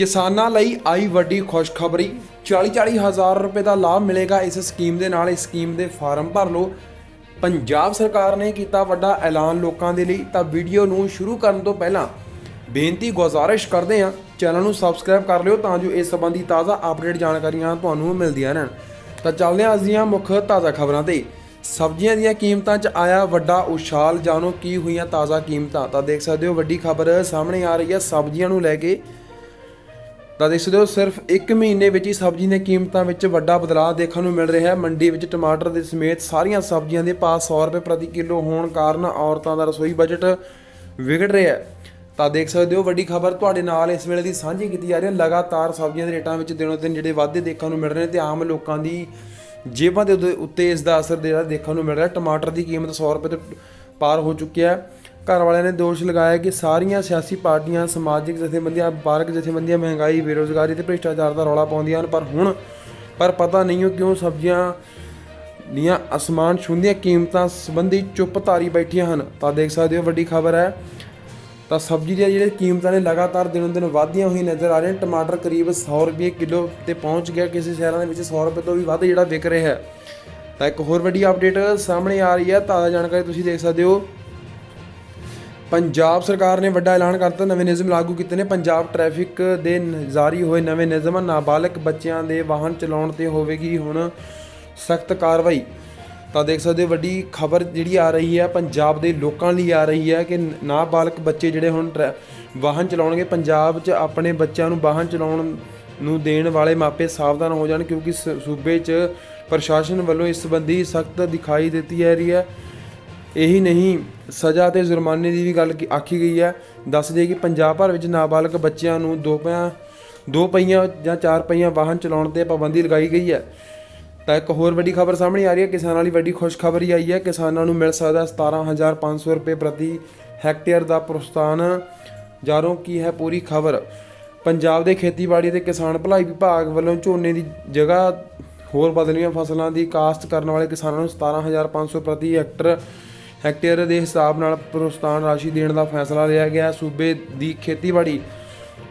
ਕਿਸਾਨਾਂ ਲਈ ਆਈ ਵੱਡੀ ਖੁਸ਼ਖਬਰੀ। 40-40 ਹਜ਼ਾਰ ਰੁਪਏ ਦਾ ਲਾਭ ਮਿਲੇਗਾ ਇਸ ਸਕੀਮ ਦੇ ਨਾਲ। ਇਸ ਸਕੀਮ ਦੇ ਫਾਰਮ ਭਰ ਲਓ। ਪੰਜਾਬ ਸਰਕਾਰ ਨੇ ਕੀਤਾ ਵੱਡਾ ਐਲਾਨ ਲੋਕਾਂ ਦੇ ਲਈ। ਤਾਂ ਵੀਡੀਓ ਨੂੰ ਸ਼ੁਰੂ ਕਰਨ ਤੋਂ ਪਹਿਲਾਂ ਬੇਨਤੀ, ਗੁਜ਼ਾਰਿਸ਼ ਕਰਦੇ ਹਾਂ। ਚੈਨਲ ਨੂੰ ਸਬਸਕ੍ਰਾਈਬ ਕਰ ਲਿਓ ਤਾਂ ਜੋ ਇਸ ਸੰਬੰਧੀ ਤਾਜ਼ਾ ਅਪਡੇਟ ਜਾਣਕਾਰੀਆਂ ਤੁਹਾਨੂੰ ਮਿਲਦੀਆਂ ਰਹਿਣ। ਤਾਂ ਚੱਲਦੇ ਹਾਂ ਅੱਜ ਦੀਆਂ ਮੁੱਖ ਤਾਜ਼ਾ ਖਬਰਾਂ ਤੇ। ਸਬਜ਼ੀਆਂ ਦੀਆਂ ਕੀਮਤਾਂ 'ਚ ਆਇਆ ਵੱਡਾ ਉਛਾਲ। ਜਾਣੋ ਕੀ ਹੋਈਆਂ ਤਾਜ਼ਾ ਕੀਮਤਾਂ। ਤਾਂ ਦੇਖ ਸਕਦੇ ਹੋ ਵੱਡੀ ਖਬਰ ਸਾਹਮਣੇ ਆ ਰਹੀ ਹੈ। ਸਬਜ਼ੀਆਂ ਨੂੰ ਲੈ ਕੇ ਤਾਂ ਦੇਖ ਸਕਦੇ ਹੋ, ਸਿਰਫ 1 ਮਹੀਨੇ ਵਿੱਚ ਹੀ ਸਬਜ਼ੀ ਦੀਆਂ ਕੀਮਤਾਂ ਵਿੱਚ ਵੱਡਾ ਬਦਲਾਅ ਦੇਖਣ ਨੂੰ ਮਿਲ ਰਿਹਾ ਹੈ। ਮੰਡੀ ਵਿੱਚ ਟਮਾਟਰ ਦੇ ਸਮੇਤ ਸਾਰੀਆਂ ਸਬਜ਼ੀਆਂ ਦੇ ਭਾਅ 100 ਰੁਪਏ ਪ੍ਰਤੀ ਕਿਲੋ ਹੋਣ ਕਾਰਨ ਔਰਤਾਂ ਦਾ ਰਸੋਈ ਬਜਟ ਵਿਗੜ ਰਿਹਾ ਹੈ। ਤਾਂ ਦੇਖ ਸਕਦੇ ਹੋ, ਵੱਡੀ ਖਬਰ ਤੁਹਾਡੇ ਨਾਲ ਇਸ ਵੇਲੇ ਦੀ ਸਾਂਝੀ ਕੀਤੀ ਜਾ ਰਹੀ ਹੈ। ਲਗਾਤਾਰ ਸਬਜ਼ੀਆਂ ਦੇ ਰੇਟਾਂ ਵਿੱਚ ਦਿਨੋ ਦਿਨ ਜਿਹੜੇ ਵਾਧੇ ਦੇਖਣ ਨੂੰ ਮਿਲ ਰਹੇ ਨੇ ਤੇ ਆਮ ਲੋਕਾਂ ਦੀ ਜੇਬਾਂ ਦੇ ਉੱਤੇ- ਉੱਤੇ ਇਸ ਦਾ ਅਸਰ ਜਿਹੜਾ ਦੇਖਣ ਨੂੰ ਮਿਲ ਰਿਹਾ ਟਮਾਟਰ ਦੀ ਕੀਮਤ 100 ਰੁਪਏ ਤੋਂ ਪਾਰ ਹੋ ਚੁੱਕੀ ਹੈ। ਘਰ ਵਾਲਿਆਂ ਨੇ ਦੋਸ਼ ਲਗਾਇਆ ਕਿ ਸਾਰੀਆਂ ਸਿਆਸੀ ਪਾਰਟੀਆਂ, ਸਮਾਜਿਕ ਜਥੇਬੰਦੀਆਂ, ਵਪਾਰਕ ਜਥੇਬੰਦੀਆਂ, ਮਹਿੰਗਾਈ, ਬੇਰੋਜ਼ਗਾਰੀ ਤੇ ਭ੍ਰਿਸ਼ਟਾਚਾਰ ਦਾ ਰੌਲਾ ਪਾਉਂਦੀਆਂ ਹਨ। ਪਰ ਹੁਣ, ਪਰ ਪਤਾ ਨਹੀਂ ਉਹ ਕਿਉਂ ਸਬਜ਼ੀਆਂ ਦੀਆਂ ਅਸਮਾਨ ਛੂੰਦੀਆਂ ਕੀਮਤਾਂ ਸੰਬੰਧੀ ਚੁੱਪ ਧਾਰੀ ਬੈਠੀਆਂ ਹਨ। ਤਾਂ ਦੇਖ ਸਕਦੇ ਹੋ ਵੱਡੀ ਖਬਰ ਹੈ, ਤਾਂ ਸਬਜ਼ੀ ਦੀਆਂ ਜਿਹੜੀਆਂ ਕੀਮਤਾਂ ਨੇ ਲਗਾਤਾਰ ਦਿਨੋਂ ਦਿਨ ਵਧਦੀਆਂ ਹੋਈ ਨਜ਼ਰ ਆ ਰਹੀਆਂ ਟਮਾਟਰ ਕਰੀਬ 100 ਰੁਪਏ ਕਿਲੋ ਤੇ ਪਹੁੰਚ ਗਿਆ, ਕਿਸੇ ਸ਼ਹਿਰਾਂ ਦੇ ਵਿੱਚ 100 ਰੁਪਏ ਤੋਂ ਵੀ ਵੱਧ ਜਿਹੜਾ ਵਿਕ ਰਿਹਾ ਹੈ। ਤਾਂ ਇੱਕ ਹੋਰ ਵੱਡੀ ਅਪਡੇਟ ਸਾਹਮਣੇ ਆ ਰਹੀ ਹੈ, ਤਾਜ਼ਾ ਜਾਣਕਾਰੀ ਤੁਸੀਂ ਦੇਖ ਸਕਦੇ ਹੋ। ਪੰਜਾਬ ਸਰਕਾਰ ਨੇ ਵੱਡਾ ਐਲਾਨ ਕਰਤਾ ਨਵੇਂ ਨਿਯਮ ਲਾਗੂ ਕੀਤੇ ਨੇ। ਪੰਜਾਬ ਟ੍ਰੈਫਿਕ ਦੇ ਜਾਰੀ ਹੋਏ ਨਵੇਂ ਨਿਯਮ ਨਾਬਾਲਗ ਬੱਚਿਆਂ ਦੇ ਵਾਹਨ ਚਲਾਉਣ ਤੇ ਹੋਵੇਗੀ ਹੁਣ ਸਖਤ ਕਾਰਵਾਈ। ਤਾਂ ਦੇਖ ਸਕਦੇ ਹੋ, ਵੱਡੀ ਖਬਰ ਜਿਹੜੀ ਆ ਰਹੀ ਹੈ, ਪੰਜਾਬ ਦੇ ਲੋਕਾਂ ਲਈ ਆ ਰਹੀ ਹੈ ਕਿ ਨਾਬਾਲਗ ਬੱਚੇ ਜਿਹੜੇ ਹੁਣ ਟਰੈ- ਵਾਹਨ ਚਲਾਉਣਗੇ, ਪੰਜਾਬ 'ਚ ਆਪਣੇ ਬੱਚਿਆਂ ਨੂੰ ਵਾਹਨ ਚਲਾਉਣ ਨੂੰ ਦੇਣ ਵਾਲੇ ਮਾਪੇ ਸਾਵਧਾਨ ਹੋ ਜਾਣ ਕਿਉਂਕਿ ਸ- ਸੂਬੇ 'ਚ ਪ੍ਰਸ਼ਾਸਨ ਵੱਲੋਂ ਇਸ ਸੰਬੰਧੀ ਸਖਤ ਦਿਖਾਈ ਦਿੱਤੀ ਜਾ ਰਹੀ ਹੈ। ਇਹੀ ਨਹੀਂ, ਸਜ਼ਾ ਤੇ ਜੁਰਮਾਨੇ ਦੀ ਵੀ ਗੱਲ ਆਖੀ ਗਈ ਹੈ। ਦੱਸ ਦਈਏ ਕਿ ਪੰਜਾਬ ਭਰ ਵਿੱਚ ਨਾਬਾਲਗ ਬੱਚਿਆਂ ਨੂੰ ਦੋ ਪਿਆ ਦੋ ਪਹੀਆਂ ਜਾਂ ਚਾਰ ਪਹੀਆਂ ਵਾਹਨ ਚਲਾਉਣ ਤੇ ਪਾਬੰਦੀ ਲਗਾਈ ਗਈ ਹੈ। ਤਾਂ ਇੱਕ ਹੋਰ ਵੱਡੀ ਖਬਰ ਸਾਹਮਣੇ ਆ ਰਹੀ ਹੈ। ਕਿਸਾਨਾਂ ਲਈ ਵੱਡੀ ਖੁਸ਼ਖਬਰੀ ਆਈ ਹੈ। ਕਿਸਾਨਾਂ ਨੂੰ ਮਿਲ ਸਕਦਾ 17500 ਰੁਪਏ ਪ੍ਰਤੀ ਹੈਕਟੇਅਰ ਦਾ ਪ੍ਰੋਤਸਾਹਨ। ਜਾਰੋਂ ਕੀ ਹੈ ਪੂਰੀ ਖਬਰ। ਪੰਜਾਬ ਦੇ ਖੇਤੀਬਾੜੀ ਤੇ ਕਿਸਾਨ ਭਲਾਈ ਵਿਭਾਗ ਵੱਲੋਂ ਝੋਨੇ ਦੀ ਜਗ੍ਹਾ ਹੋਰ ਬਦਲੀਆਂ ਫਸਲਾਂ ਦੀ ਕਾਸ਼ਤ ਕਰਨ ਵਾਲੇ ਕਿਸਾਨਾਂ ਨੂੰ 17500 ਪ੍ਰਤੀ ਹੈਕਟਰ ਹੈਕਟੇਅਰ ਦੇ ਹਿਸਾਬ ਨਾਲ ਪ੍ਰੋਤਸਾਹਨ ਰਾਸ਼ੀ ਦੇਣ ਦਾ ਫੈਸਲਾ ਲਿਆ ਗਿਆ। ਸੂਬੇ ਦੀ ਖੇਤੀਬਾੜੀ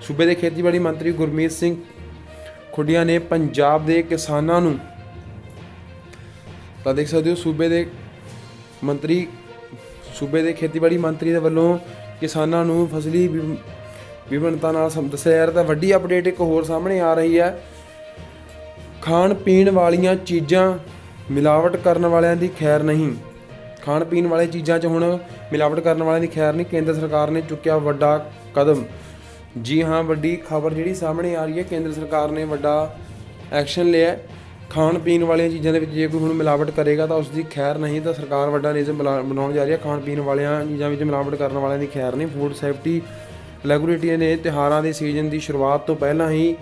ਸੂਬੇ ਦੇ ਖੇਤੀਬਾੜੀ ਮੰਤਰੀ ਗੁਰਮੀਤ ਸਿੰਘ ਖੁੱਡੀਆਂ ਨੇ ਪੰਜਾਬ ਦੇ ਕਿਸਾਨਾਂ ਨੂੰ ਤਾਂ ਦੇਖ ਸਕਦੇ ਹੋ ਸੂਬੇ ਦੇ ਮੰਤਰੀ, ਸੂਬੇ ਦੇ ਖੇਤੀਬਾੜੀ ਮੰਤਰੀ ਦੇ ਵੱਲੋਂ ਕਿਸਾਨਾਂ ਨੂੰ ਫਸਲੀ ਵਿਭਿੰਨਤਾ ਨਾਲ ਦੱਸਿਆ ਜਾ ਰਿਹਾ ਤਾਂ ਵੱਡੀ ਅਪਡੇਟ ਇੱਕ ਹੋਰ ਸਾਹਮਣੇ ਆ ਰਹੀ ਹੈ। ਖਾਣ ਪੀਣ ਵਾਲੀਆਂ ਚੀਜ਼ਾਂ ਮਿਲਾਵਟ ਕਰਨ ਵਾਲਿਆਂ ਦੀ ਖੈਰ ਨਹੀਂ। ਖਾਣ ਪੀਣ ਵਾਲੇ ਚੀਜ਼ਾਂ 'ਚ ਹੁਣ ਮਿਲਾਵਟ ਕਰਨ ਵਾਲਿਆਂ ਦੀ ਖੈਰ ਨਹੀਂ, ਕੇਂਦਰ ਸਰਕਾਰ ਨੇ ਚੁੱਕਿਆ ਵੱਡਾ ਕਦਮ। ਜੀ ਹਾਂ, ਵੱਡੀ ਖਬਰ ਜਿਹੜੀ ਸਾਹਮਣੇ ਆ ਰਹੀ ਹੈ, ਕੇਂਦਰ ਸਰਕਾਰ ਨੇ ਵੱਡਾ ਐਕਸ਼ਨ ਲਿਆ ਖਾਣ ਪੀਣ ਵਾਲੀਆਂ ਚੀਜ਼ਾਂ ਦੇ ਵਿੱਚ ਜੇ ਕੋਈ ਹੁਣ ਮਿਲਾਵਟ ਕਰੇਗਾ ਤਾਂ ਉਸ ਦੀ ਖੈਰ ਨਹੀਂ, ਤਾਂ ਸਰਕਾਰ ਵੱਡਾ ਨਿਯਮ ਬਣਾ- ਬਣਾਉਣ ਜਾ ਰਹੀ ਹੈ। ਖਾਣ ਪੀਣ ਵਾਲੀਆਂ ਚੀਜ਼ਾਂ ਵਿੱਚ ਮਿਲਾਵਟ ਕਰਨ ਵਾਲਿਆਂ ਦੀ ਖੈਰ ਨਹੀਂ ਫੂਡ ਸੇਫਟੀ ਰੈਗੂਲੇਟਰੀ ਨੇ ਤਿਉਹਾਰਾਂ ਦੇ ਸੀਜ਼ਨ ਦੀ ਸ਼ੁਰੂਆਤ ਤੋਂ ਪਹਿਲਾਂ ਹੀ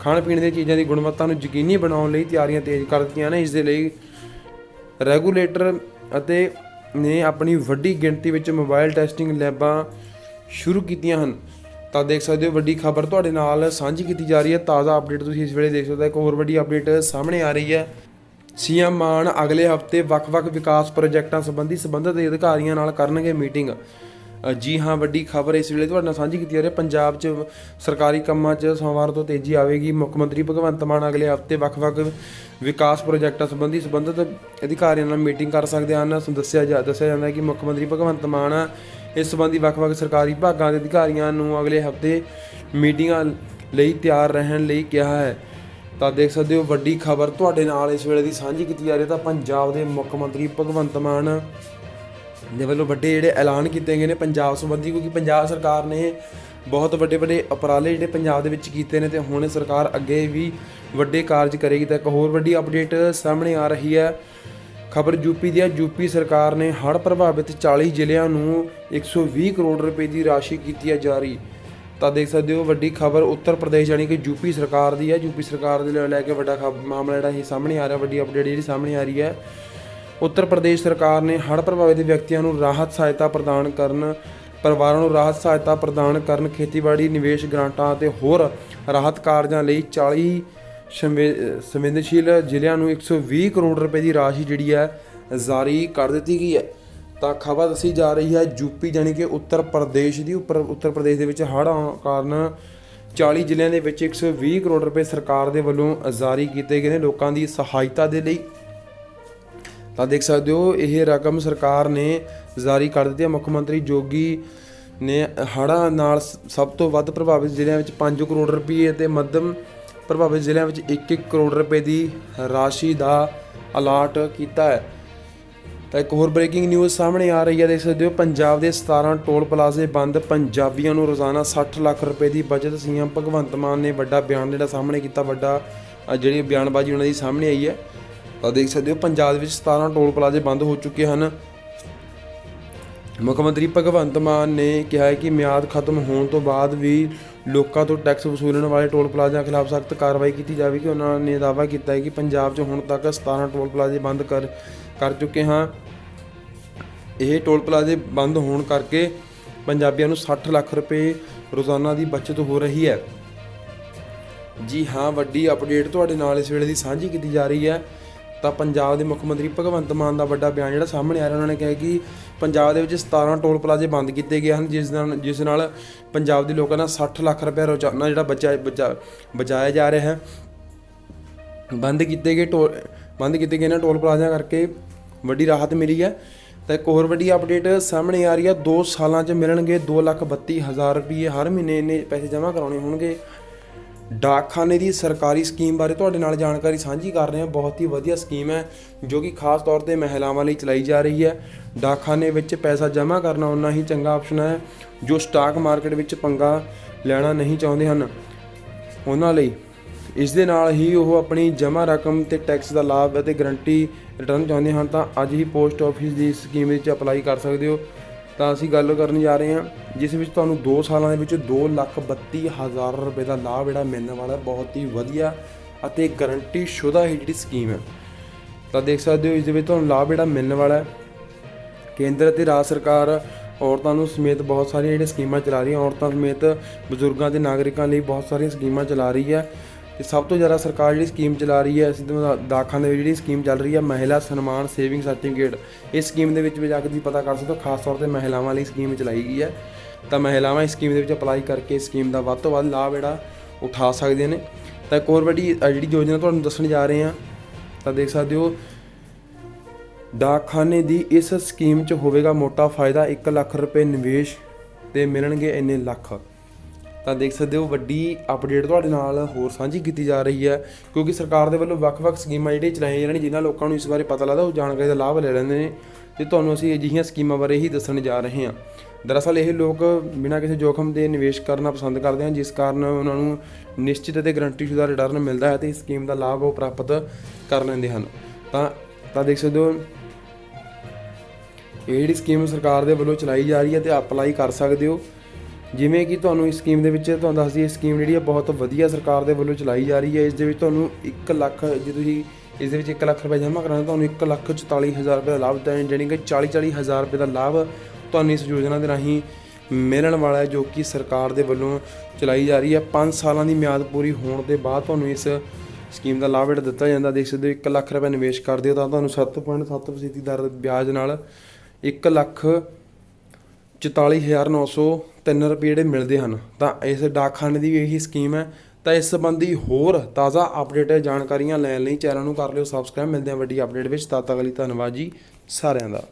ਖਾਣ ਪੀਣ ਦੀਆਂ ਚੀਜ਼ਾਂ ਦੀ ਗੁਣਵੱਤਾ ਨੂੰ ਯਕੀਨੀ ਬਣਾਉਣ ਲਈ ਤਿਆਰੀਆਂ ਤੇਜ਼ ਕਰ ਦਿੱਤੀਆਂ ਨੇ। ਇਸ ਦੇ ਲਈ ਰੈਗੂਲੇਟਰ ਅਤੇ ਨੇ ਆਪਣੀ ਵੱਡੀ ਗਿਣਤੀ ਵਿੱਚ ਮੋਬਾਈਲ ਟੈਸਟਿੰਗ ਲੈਬਾਂ ਸ਼ੁਰੂ ਕੀਤੀਆਂ ਹਨ। ਤਾਂ ਦੇਖ ਸਕਦੇ ਹੋ, ਵੱਡੀ ਖਬਰ ਤੁਹਾਡੇ ਨਾਲ ਸਾਂਝੀ ਕੀਤੀ ਜਾ ਰਹੀ ਹੈ। ਤਾਜ਼ਾ ਅਪਡੇਟ ਤੁਸੀਂ ਇਸ ਵੇਲੇ ਦੇਖ ਸਕਦੇ ਹੋ, ਇੱਕ ਹੋਰ ਵੱਡੀ ਅਪਡੇਟ ਸਾਹਮਣੇ ਆ ਰਹੀ ਹੈ। ਸੀਐਮ ਮਾਨ ਅਗਲੇ ਹਫ਼ਤੇ ਵੱਖ-ਵੱਖ ਵਿਕਾਸ ਪ੍ਰੋਜੈਕਟਾਂ ਸੰਬੰਧੀ ਸੰਬੰਧਿਤ ਅਧਿਕਾਰੀਆਂ ਨਾਲ ਕਰਨਗੇ ਮੀਟਿੰਗ ਜੀ ਹਾਂ, ਵੱਡੀ ਖਬਰ ਇਸ ਵੇਲੇ ਤੁਹਾਡੇ ਨਾਲ ਸਾਂਝੀ ਕੀਤੀ ਜਾ ਰਹੀ ਹੈ। ਪੰਜਾਬ 'ਚ ਸਰਕਾਰੀ ਕੰਮਾਂ 'ਚ ਸੋਮਵਾਰ ਤੋਂ ਤੇਜ਼ੀ ਆਵੇਗੀ। ਮੁੱਖ ਮੰਤਰੀ ਭਗਵੰਤ ਮਾਨ ਅਗਲੇ ਹਫ਼ਤੇ ਵੱਖ-ਵੱਖ ਵਿਕਾਸ ਪ੍ਰੋਜੈਕਟਾਂ ਸੰਬੰਧੀ ਸੰਬੰਧਿਤ ਅਧਿਕਾਰੀਆਂ ਨਾਲ ਮੀਟਿੰਗ ਕਰ ਸਕਦੇ ਹਨ। ਦੱਸਿਆ ਜਾ, ਦੱਸਿਆ ਜਾਂਦਾ ਹੈ ਕਿ ਮੁੱਖ ਮੰਤਰੀ ਭਗਵੰਤ ਮਾਨ ਇਸ ਸੰਬੰਧੀ ਵੱਖ-ਵੱਖ ਸਰਕਾਰੀ ਵਿਭਾਗਾਂ ਦੇ ਅਧਿਕਾਰੀਆਂ ਨੂੰ ਅਗਲੇ ਹਫ਼ਤੇ ਮੀਟਿੰਗਾਂ ਲਈ ਤਿਆਰ ਰਹਿਣ ਲਈ ਕਿਹਾ ਹੈ। ਤਾਂ ਦੇਖ ਸਕਦੇ ਹੋ, ਵੱਡੀ ਖਬਰ ਤੁਹਾਡੇ ਨਾਲ ਇਸ ਵੇਲੇ ਦੀ ਸਾਂਝੀ ਕੀਤੀ ਜਾ ਰਹੀ ਹੈ। ਤਾਂ ਪੰਜਾਬ ਦੇ ਮੁੱਖ ਮੰਤਰੀ ਭਗਵੰਤ ਮਾਨ ਦੇ ਵੱਲੋਂ ਵੱਡੇ ਜਿਹੜੇ ਐਲਾਨ ਕੀਤੇ ਗਏ ਨੇ ਪੰਜਾਬ ਸੰਬੰਧੀ, ਕਿਉਂਕਿ ਪੰਜਾਬ ਸਰਕਾਰ ਨੇ ਬਹੁਤ ਵੱਡੇ ਵੱਡੇ ਉਪਰਾਲੇ ਜਿਹੜੇ ਪੰਜਾਬ ਦੇ ਵਿੱਚ ਕੀਤੇ ਨੇ ਤੇ ਹੁਣ ਸਰਕਾਰ ਅੱਗੇ ਵੀ ਵੱਡੇ ਕਾਰਜ ਕਰੇਗੀ ਤਾਂ ਇੱਕ ਹੋਰ ਵੱਡੀ ਅਪਡੇਟ ਸਾਹਮਣੇ ਆ ਰਹੀ ਹੈ। ਖਬਰ ਯੂਪੀ ਦੀ ਹੈ। ਯੂਪੀ ਸਰਕਾਰ ਨੇ ਹੜ੍ਹ ਪ੍ਰਭਾਵਿਤ 40 ਜ਼ਿਲ੍ਹਿਆਂ ਨੂੰ 120 ਕਰੋੜ ਰੁਪਏ ਦੀ ਰਾਸ਼ੀ ਕੀਤੀ ਹੈ ਜਾਰੀ। ਤਾਂ ਦੇਖ ਸਕਦੇ ਹੋ ਵੱਡੀ ਖਬਰ ਉੱਤਰ ਪ੍ਰਦੇਸ਼ ਜਾਨੀ ਕਿ ਯੂਪੀ ਸਰਕਾਰ ਦੀ ਹੈ। ਯੂਪੀ ਸਰਕਾਰ ਦੇ ਲੈ ਕੇ ਵੱਡਾ ਖਬ- ਮਾਮਲਾ ਜਿਹੜਾ ਇਹ ਸਾਹਮਣੇ ਆ ਰਿਹਾ, ਵੱਡੀ ਅਪਡੇਟ ਜਿਹੜੀ ਸਾਹਮਣੇ ਆ ਰਹੀ ਹੈ। ਉੱਤਰ ਪ੍ਰਦੇਸ਼ ਸਰਕਾਰ ਨੇ ਹੜ੍ਹ ਪ੍ਰਭਾਵਿਤ ਵਿਅਕਤੀਆਂ ਨੂੰ ਰਾਹਤ ਸਹਾਇਤਾ ਪ੍ਰਦਾਨ ਕਰਨ, ਪਰਿਵਾਰਾਂ ਨੂੰ ਰਾਹਤ ਸਹਾਇਤਾ ਪ੍ਰਦਾਨ ਕਰਨ, ਖੇਤੀਬਾੜੀ ਨਿਵੇਸ਼ ਗ੍ਰਾਂਟਾਂ ਅਤੇ ਹੋਰ ਰਾਹਤ ਕਾਰਜਾਂ ਲਈ 40 ਸੰਵੇ- ਸੰਵੇਦਨਸ਼ੀਲ ਜ਼ਿਲ੍ਹਿਆਂ ਨੂੰ 120 ਕਰੋੜ ਰੁਪਏ ਦੀ ਰਾਸ਼ੀ ਜਿਹੜੀ ਹੈ ਜਾਰੀ ਕਰ ਦਿੱਤੀ ਗਈ ਹੈ। ਤਾਂ ਖਬਰ ਦੱਸੀ ਜਾ ਰਹੀ ਹੈ ਯੂਪੀ ਜਾਨੀ ਕਿ ਉੱਤਰ ਪ੍ਰਦੇਸ਼ ਦੀ ਉੱਪਰ, ਉੱਤਰ ਪ੍ਰਦੇਸ਼ ਦੇ ਵਿੱਚ ਹੜ੍ਹ ਆਉਣ ਕਾਰਨ 40 ਜ਼ਿਲ੍ਹਿਆਂ ਦੇ ਵਿੱਚ 120 ਕਰੋੜ ਰੁਪਏ ਸਰਕਾਰ ਦੇ ਵੱਲੋਂ ਜਾਰੀ ਕੀਤੇ ਗਏ ਨੇ ਲੋਕਾਂ ਦੀ ਸਹਾਇਤਾ ਦੇ ਲਈ। ਤਾਂ ਦੇਖ ਸਕਦੇ ਹੋ, ਇਹ ਰਕਮ ਸਰਕਾਰ ਨੇ ਜਾਰੀ ਕਰ ਦਿੱਤੀ ਹੈ। ਮੁੱਖ ਮੰਤਰੀ ਜੋਗੀ ਨੇ ਹੜ੍ਹਾਂ ਨਾਲ ਸਭ ਤੋਂ ਵੱਧ ਪ੍ਰਭਾਵਿਤ ਜ਼ਿਲ੍ਹਿਆਂ ਵਿੱਚ 5 ਕਰੋੜ ਰੁਪਏ ਤੇ ਮੱਧਮ ਪ੍ਰਭਾਵਿਤ ਜ਼ਿਲ੍ਹਿਆਂ ਵਿੱਚ 1-1 ਕਰੋੜ ਰੁਪਏ ਦੀ ਰਾਸ਼ੀ ਦਾ ਅਲਾਟ ਕੀਤਾ ਹੈ। ਤਾਂ ਇੱਕ ਹੋਰ ਬ੍ਰੇਕਿੰਗ ਨਿਊਜ਼ ਸਾਹਮਣੇ ਆ ਰਹੀ ਹੈ। ਦੇਖ ਸਕਦੇ ਹੋ, ਪੰਜਾਬ ਦੇ 17 ਟੋਲ ਪਲਾਜ਼ੇ ਬੰਦ, ਪੰਜਾਬੀਆਂ ਨੂੰ ਰੋਜ਼ਾਨਾ 60 ਲੱਖ ਰੁਪਏ ਦੀ ਬਚਤ, ਸੀਐਮ ਭਗਵੰਤ ਮਾਨ ਨੇ ਵੱਡਾ ਬਿਆਨ ਜਿਹੜਾ ਸਾਹਮਣੇ ਕੀਤਾ, ਵੱਡਾ ਜਿਹੜੀ ਬਿਆਨਬਾਜ਼ੀ ਉਹਨਾਂ ਦੀ ਸਾਹਮਣੇ ਆਈ ਹੈ। ਤਾਂ ਦੇਖ ਸਕਦੇ ਹੋ ਪੰਜਾਬ ਵਿੱਚ 17 ਟੋਲ ਪਲਾਜ਼ੇ ਬੰਦ ਹੋ ਚੁੱਕੇ ਹਨ। ਮੁੱਖ ਮੰਤਰੀ ਭਗਵੰਤ ਮਾਨ ਨੇ ਕਿਹਾ ਹੈ ਕਿ ਮਿਆਦ ਖਤਮ ਹੋਣ ਤੋਂ ਬਾਅਦ ਵੀ ਲੋਕਾਂ ਤੋਂ ਟੈਕਸ ਵਸੂਲਣ ਵਾਲੇ ਟੋਲ ਪਲਾਜ਼ਿਆਂ ਖਿਲਾਫ ਸਖਤ ਕਾਰਵਾਈ ਕੀਤੀ ਜਾਵੇਗੀ ਉਹਨਾਂ ਨੇ ਦਾਅਵਾ ਕੀਤਾ ਹੈ ਕਿ ਪੰਜਾਬ 'ਚ ਹੁਣ ਤੱਕ 17 ਟੋਲ ਪਲਾਜ਼ੇ ਬੰਦ ਕਰ ਕਰ ਚੁੱਕੇ ਹਾਂ। ਇਹ ਟੋਲ ਪਲਾਜ਼ੇ ਬੰਦ ਹੋਣ ਕਰਕੇ ਪੰਜਾਬੀਆਂ ਨੂੰ 60 ਲੱਖ ਰੁਪਏ ਰੋਜ਼ਾਨਾ ਦੀ ਬਚਤ ਹੋ ਰਹੀ ਹੈ। ਜੀ ਹਾਂ, ਵੱਡੀ ਅਪਡੇਟ ਤੁਹਾਡੇ ਨਾਲ ਇਸ ਵੇਲੇ ਦੀ ਸਾਂਝੀ ਕੀਤੀ ਜਾ ਰਹੀ ਹੈ। ਤਾਂ ਪੰਜਾਬ ਦੇ ਮੁੱਖ ਮੰਤਰੀ ਭਗਵੰਤ ਮਾਨ ਦਾ ਵੱਡਾ ਬਿਆਨ ਜਿਹੜਾ ਸਾਹਮਣੇ ਆ ਰਿਹਾ, ਉਹਨਾਂ ਨੇ ਕਿਹਾ ਕਿ ਪੰਜਾਬ ਦੇ ਵਿੱਚ 17 ਟੋਲ ਪਲਾਜ਼ੇ ਬੰਦ ਕੀਤੇ ਗਏ ਹਨ, ਜਿਸ ਨਾਲ ਜਿਸ ਨਾਲ ਪੰਜਾਬ ਦੇ ਲੋਕਾਂ ਦਾ 60 ਲੱਖ ਰੁਪਏ ਰੋਜ਼ਾਨਾ ਜਿਹੜਾ ਬਚਾ ਬਚਾ- ਬਚਾਇਆ ਜਾ ਰਿਹਾ ਹੈ। ਬੰਦ ਕੀਤੇ ਗਏ ਟੋਲ ਬੰਦ ਕੀਤੇ ਗਏ ਨਾ ਟੋਲ ਪਲਾਜ਼ਾ ਕਰਕੇ ਵੱਡੀ ਰਾਹਤ ਮਿਲੀ ਹੈ। ਤਾਂ ਇੱਕ ਹੋਰ ਵੱਡੀ ਅਪਡੇਟ ਸਾਹਮਣੇ ਆ ਰਹੀ ਹੈ 2 ਸਾਲਾਂ 'ਚ ਮਿਲਣਗੇ 232000 ਰੁਪਏ ਹਰ ਮਹੀਨੇ ਇੰਨੇ ਪੈਸੇ ਜਮ੍ਹਾਂ ਕਰਾਉਣੇ ਹੋਣਗੇ। ਡਾਕਖਾਨੇ ਦੀ ਸਰਕਾਰੀ ਸਕੀਮ ਬਾਰੇ ਤੁਹਾਡੇ ਨਾਲ ਜਾਣਕਾਰੀ ਸਾਂਝੀ ਕਰ ਰਹੇ ਹਾਂ। ਬਹੁਤ ਹੀ ਵਧੀਆ ਸਕੀਮ ਹੈ, ਜੋ ਕਿ ਖਾਸ ਤੌਰ ਤੇ ਮਹਿਲਾਵਾਂ ਲਈ ਚਲਾਈ ਜਾ ਰਹੀ ਹੈ। ਡਾਕਖਾਨੇ ਵਿੱਚ ਪੈਸਾ ਜਮ੍ਹਾਂ ਕਰਨਾ ਉਨਾ ਹੀ ਚੰਗਾ ਆਪਸ਼ਨ ਹੈ, ਜੋ ਸਟਾਕ ਮਾਰਕੀਟ ਵਿੱਚ ਪੰਗਾ ਲੈਣਾ ਨਹੀਂ ਚਾਹੁੰਦੇ ਹਨ। ਉਹਨਾਂ ਲਈ ਇਸ ਦੇ ਨਾਲ ਹੀ ਉਹ ਆਪਣੀ ਜਮ੍ਹਾਂ ਰਕਮ ਤੇ ਟੈਕਸ ਦਾ ਲਾਭ ਅਤੇ ਗਰੰਟੀ ਰਿਟਰਨ ਚਾਹੁੰਦੇ ਹਨ, ਤਾਂ ਅੱਜ ਹੀ ਪੋਸਟ ਆਫਿਸ ਦੀ ਸਕੀਮ ਵਿੱਚ ਅਪਲਾਈ ਕਰ ਸਕਦੇ ਹੋ। ਤਾਂ ਅਸੀਂ ਗੱਲ ਕਰਨ ਜਾ ਰਹੇ ਹਾਂ, ਜਿਸ ਵਿੱਚ ਤੁਹਾਨੂੰ 2 ਸਾਲਾਂ ਦੇ ਵਿੱਚ 232000 ਰੁਪਏ ਦਾ ਲਾਭ ਜਿਹੜਾ ਮਿਲਣ ਵਾਲਾ, ਬਹੁਤ ਹੀ ਵਧੀਆ ਅਤੇ ਗਰੰਟੀ ਸ਼ੁਦਾ ਹੀ ਜਿਹੜੀ ਸਕੀਮ ਹੈ। ਤਾਂ ਦੇਖ ਸਕਦੇ ਹੋ, ਇਸ ਦੇ ਵਿੱਚ ਤੁਹਾਨੂੰ ਲਾਭ ਜਿਹੜਾ ਮਿਲਣ ਵਾਲਾ ਹੈ। ਕੇਂਦਰ ਅਤੇ ਰਾਜ ਸਰਕਾਰ ਔਰਤਾਂ ਨੂੰ ਸਮੇਤ ਬਹੁਤ ਸਾਰੀਆਂ ਜਿਹੜੀਆਂ ਸਕੀਮਾਂ ਚਲਾ ਰਹੀ ਹੈ ਔਰਤਾਂ ਸਮੇਤ ਬਜ਼ੁਰਗਾਂ ਤੇ ਨਾਗਰਿਕਾਂ ਲਈ ਬਹੁਤ ਸਾਰੀਆਂ ਸਕੀਮਾਂ ਚਲਾ ਰਹੀ ਹੈ। ਤੇ ਸਭ ਤੋਂ ਜ਼ਿਆਦਾ ਸਰਕਾਰ ਜਿਹੜੀ ਸਕੀਮ ਚਲਾ ਰਹੀ ਹੈ ਅਸੀਂ ਦਾਖਾਂ ਦੇ ਵਿੱਚ ਜਿਹੜੀ ਸਕੀਮ ਚੱਲ ਰਹੀ ਹੈ, ਮਹਿਲਾ ਸਨਮਾਨ ਸੇਵਿੰਗ ਸਰਟੀਫਿਕੇਟ, ਇਸ ਸਕੀਮ ਦੇ ਵਿੱਚ ਵੀ ਜਾ ਕੇ ਤੁਸੀਂ ਪਤਾ ਕਰ ਸਕਦੇ ਹੋ, ਖਾਸ ਤੌਰ ਤੇ ਮਹਿਲਾਵਾਂ ਲਈ ਸਕੀਮ ਚਲਾਈ ਗਈ ਹੈ। ਤਾਂ ਮਹਿਲਾਵਾਂ ਇਸ ਸਕੀਮ ਦੇ ਵਿੱਚ ਅਪਲਾਈ ਕਰਕੇ ਇਸ ਸਕੀਮ ਦਾ ਵੱਧ ਤੋਂ ਵੱਧ ਲਾਭ ਜਿਹੜਾ ਉਠਾ ਸਕਦੇ ਨੇ। ਤਾਂ ਇੱਕ ਹੋਰ ਵੱਡੀ ਜਿਹੜੀ ਯੋਜਨਾ ਤੁਹਾਨੂੰ ਦੱਸਣ ਜਾ ਰਹੇ ਹਾਂ, ਤਾਂ ਦੇਖ ਸਕਦੇ ਹੋ ਡਾਕਖਾਨੇ ਦੀ ਇਸ ਸਕੀਮ 'ਚ ਹੋਵੇਗਾ ਮੋਟਾ ਫਾਇਦਾ 1 ਲੱਖ ਰੁਪਏ ਨਿਵੇਸ਼ ਤੇ ਮਿਲਣਗੇ ਇੰਨੇ ਲੱਖ। ਤਾਂ ਦੇਖ ਸਕਦੇ ਹੋ ਵੱਡੀ ਅਪਡੇਟ ਤੁਹਾਡੇ ਨਾਲ ਹੋਰ ਸਾਂਝੀ ਕੀਤੀ ਜਾ ਰਹੀ ਹੈ, ਕਿਉਂਕਿ ਸਰਕਾਰ ਦੇ ਵੱਲੋਂ ਵੱਖ-ਵੱਖ ਸਕੀਮਾਂ ਜਿਹੜੀਆਂ ਚਲਾਈਆਂ ਜਾ ਰਹੀਆਂ ਨੇ ਜਿਨ੍ਹਾਂ ਲੋਕਾਂ ਨੂੰ ਇਸ ਬਾਰੇ ਪਤਾ ਲੱਗਦਾ, ਉਹ ਜਾਣਕਾਰੀ ਦਾ ਲਾਭ ਲੈ ਲੈਂਦੇ ਨੇ ਤੇ ਤੁਹਾਨੂੰ ਅਸੀਂ ਅਜਿਹੀਆਂ ਸਕੀਮਾਂ ਬਾਰੇ ਹੀ ਦੱਸਣ ਜਾ ਰਹੇ ਹਾਂ। ਦਰਅਸਲ ਇਹ ਲੋਕ ਬਿਨਾਂ ਕਿਸੇ ਜੋਖਮ ਦੇ ਨਿਵੇਸ਼ ਕਰਨਾ ਪਸੰਦ ਕਰਦੇ ਹਨ, ਜਿਸ ਕਾਰਨ ਉਹਨਾਂ ਨੂੰ ਨਿਸ਼ਚਿਤ ਅਤੇ ਗਰੰਟੀਸ਼ੁਦਾ ਰਿਟਰਨ ਮਿਲਦਾ ਹੈ ਤੇ ਇਸ ਸਕੀਮ ਦਾ ਲਾਭ ਉਹ ਪ੍ਰਾਪਤ ਕਰ ਲੈਂਦੇ ਹਨ। ਤਾਂ ਤਾਂ ਦੇਖ ਸਕਦੇ ਹੋ, ਇਹ ਜਿਹੜੀ ਸਕੀਮ ਸਰਕਾਰ ਦੇ ਵੱਲੋਂ ਚਲਾਈ ਜਾ ਰਹੀ ਹੈ ਤੇ ਅਪਲਾਈ ਕਰ ਸਕਦੇ ਹੋ। ਜਿਵੇਂ ਕਿ ਤੁਹਾਨੂੰ ਇਸ ਸਕੀਮ ਦੇ ਵਿੱਚ ਤੁਹਾਨੂੰ ਦੱਸਦੀ ਇਹ ਸਕੀਮ ਜਿਹੜੀ ਹੈ ਬਹੁਤ ਵਧੀਆ ਸਰਕਾਰ ਦੇ ਵੱਲੋਂ ਚਲਾਈ ਜਾ ਰਹੀ ਹੈ। ਇਸ ਦੇ ਵਿੱਚ ਤੁਹਾਨੂੰ 1 ਲੱਖ, ਜੇ ਤੁਸੀਂ ਇਸ ਦੇ ਵਿੱਚ 1 ਲੱਖ ਰੁਪਏ ਜਮ੍ਹਾਂ ਕਰਾਉਣਾ, ਤੁਹਾਨੂੰ 1 ਲੱਖ 44000 ਰੁਪਏ ਦਾ ਲਾਭ ਦਿੱਤਾ ਜਾਣੀ ਕਿ 40 40000 ਰੁਪਏ ਦਾ ਲਾਭ ਤੁਹਾਨੂੰ ਇਸ ਯੋਜਨਾ ਦੇ ਰਾਹੀਂ ਮਿਲਣ ਵਾਲਾ ਹੈ, ਜੋ ਕਿ ਸਰਕਾਰ ਦੇ ਵੱਲੋਂ ਚਲਾਈ ਜਾ ਰਹੀ ਹੈ। 5 ਸਾਲਾਂ ਦੀ ਮਿਆਦ ਪੂਰੀ ਹੋਣ ਦੇ ਬਾਅਦ ਤੁਹਾਨੂੰ ਇਸ ਸਕੀਮ ਦਾ ਲਾਭ ਜਿਹੜਾ ਦਿੱਤਾ ਜਾਂਦਾ, ਦੇਖ ਸਕਦੇ ਹੋ 1 ਲੱਖ ਰੁਪਏ ਨਿਵੇਸ਼ ਕਰਦੇ ਹੋ ਤਾਂ ਤੁਹਾਨੂੰ 7.7% ਦਰ ਵਿਆਜ ਨਾਲ 1 ਲੱਖ 44903 ਰੁਪਏ ਜਿਹੜੇ ਮਿਲਦੇ ਹਨ। ਤਾਂ ਇਸ ਡਾਕਖਾਨੇ ਦੀ ਵੀ ਇਹੀ ਸਕੀਮ ਹੈ। ਤਾਂ ਇਸ ਸੰਬੰਧੀ ਹੋਰ ਤਾਜ਼ਾ ਅਪਡੇਟ ਜਾਣਕਾਰੀਆਂ ਲੈਣ ਲਈ ਚੈਨਲ ਨੂੰ ਕਰ ਲਿਓ ਸਬਸਕ੍ਰਾਈਬ ਮਿਲਦੇ ਹਾਂ ਵੱਡੀ ਅਪਡੇਟ ਵਿੱਚ। ਤਦ ਤੱਕ ਲਈ ਧੰਨਵਾਦ ਜੀ ਸਾਰਿਆਂ ਦਾ।